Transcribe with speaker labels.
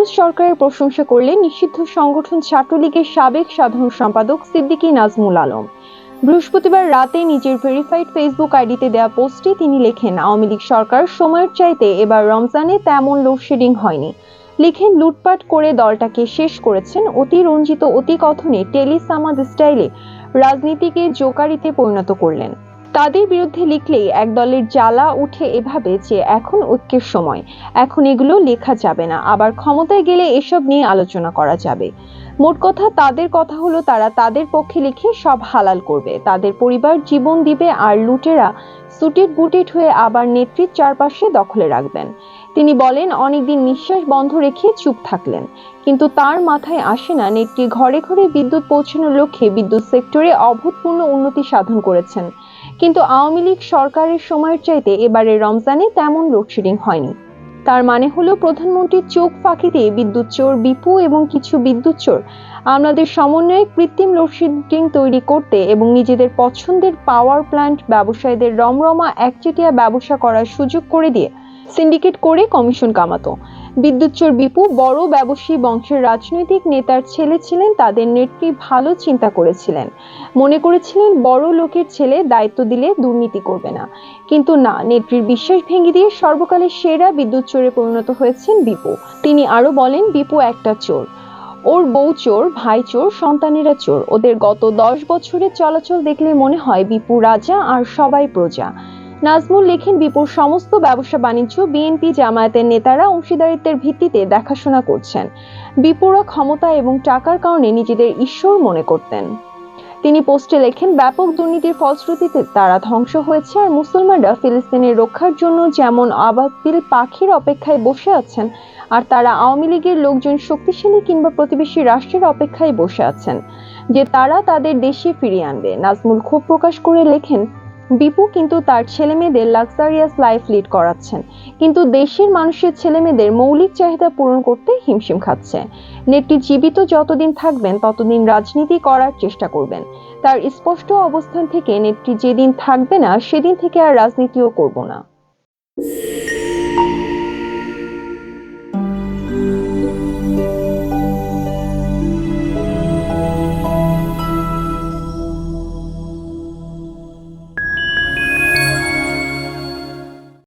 Speaker 1: ইউনুস সরকারের প্রশংসা করলেন নিষিদ্ধ সংগঠন ছাত্রলীগের সাবেক সাধারণ সম্পাদক সিদ্দিকী নাজমুল আলম। বৃহস্পতিবার রাতে নিজের ভেরিফাইড ফেসবুক আইডিতে দেওয়া পোস্টে তিনি লেখেন, আওয়ামী লীগ সরকার সময়ের চাইতে এবার রমজানে তেমন লোডশেডিং হয়নি। লিখেন, লুটপাট করে দলটাকে শেষ করেছেন অতি রঞ্জিত অতি কথনে টেলিসামাদ স্টাইলে রাজনীতিকে জোকারিতে পরিণত করলেন। তাদের বিরুদ্ধে লিখলেই এক দলের জ্বালা উঠে এভাবে যে এখন ঐক্যের সময়। এখন এগুলো লেখা যাবে না। আবার ক্ষমতায় গেলে এসব নিয়ে আলোচনা করা যাবে। মোট কথা, তাদের কথা হলো তারা তাদের পক্ষে লিখে সব হালাল করবে। তাদের পরিবার জীবন দিবে আর লুটেরা সুটেড বুটেড হয়ে আবার নেত্রীর চারপাশে দখলে রাখবেন। তিনি বলেন, অনেকদিন নিঃশ্বাস বন্ধ রেখে চুপ থাকলেন। কিন্তু তার মাথায় আসে না, নেত্রী ঘরে ঘরে বিদ্যুৎ পৌঁছানোর লক্ষ্যে বিদ্যুৎ সেক্টরে অভূতপূর্ণ উন্নতি সাধন করেছেন। কিন্তু আওয়ামী লীগ সরকারের সময়ের চাইতে এবারে রমজানে তেমন লোডশেডিং হয়নি। তার মানে হলো প্রধানমন্ত্রীর চোখ ফাঁকি দিয়ে বিদ্যুৎ চোর, বিপু এবং কিছু বিদ্যুৎ চোর আমাদের সমন্বয়ে কৃত্রিম লোডশেডিং তৈরি করতে এবং নিজেদের পছন্দের পাওয়ার প্ল্যান্ট ব্যবসায়ীদের রমরমা একচেটিয়া ব্যবসা করার সুযোগ করে দিয়ে সিন্ডিকেট করে কমিশন কামাতো। বিদ্যুৎ চোর বিপু বড় ব্যবসায়ী বংশের রাজনৈতিক নেতার ছেলে ছিলেন, তাদের নেত্রী ভালো চিন্তা করেছিলেন। মনে করেছিলেন বড় লোকের ছেলে দায়িত্ব দিলে দুর্নীতি করবে না। কিন্তু না, নেত্রীর বিশ্বাস ভেঙে দিয়ে সর্বকালের সেরা বিদ্যুৎ চোরে পরিণত হয়েছেন বিপু। তিনি আরও বলেন, বিপু একটা চোর। ওর বউ চোর, ভাই চোর, সন্তানেরা চোর। ওদের গত দশ বছরের চলাচল দেখলে মনে হয় বিপু রাজা আর সবাই প্রজা। নাজমুল লেখেন বিপুর সমস্ত ব্যবসা বাণিজ্য বিএনপি জামায়াতের নেতারা অংশীদারিত্বের ভিত্তিতে দেখাশোনা করছেন। বিপুরা ক্ষমতা এবং টাকার কারণে নিজেদের ঈশ্বর মনে করতেন। তিনি পোস্টে লেখেন, ব্যাপক দুর্নীতির ফলশ্রুতিতে তারা ধ্বংস হয়েছে আর মুসলমানরা ফিলিস্তিনের রক্ষার জন্য যেমন আবাবিল পাখির অপেক্ষায় বসে আছেন, আর তারা আওয়ামী লীগের লোকজন শক্তিশালী কিংবা প্রতিবেশী রাষ্ট্রের অপেক্ষায় বসে আছেন, যে তারা তাদের দেশে ফিরিয়ে আনবে। নাজমুল ক্ষোভ প্রকাশ করে লেখেন বিপু কিন্তু তার ছেলেমেয়েদের লাক্সারিয়াস লাইফ লিড করাচ্ছেন। কিন্তু দেশের মানুষের ছেলেমেয়েদের মৌলিক চাহিদা পূরণ করতে হিমশিম খাচ্ছে। নেত্রী জীবিত যতদিন থাকবেন, ততদিন রাজনীতি করার চেষ্টা করবেন। তার স্পষ্ট অবস্থান থেকে নেত্রী যেদিন থাকবে না, সেদিন থেকে আর রাজনীতিও করব না।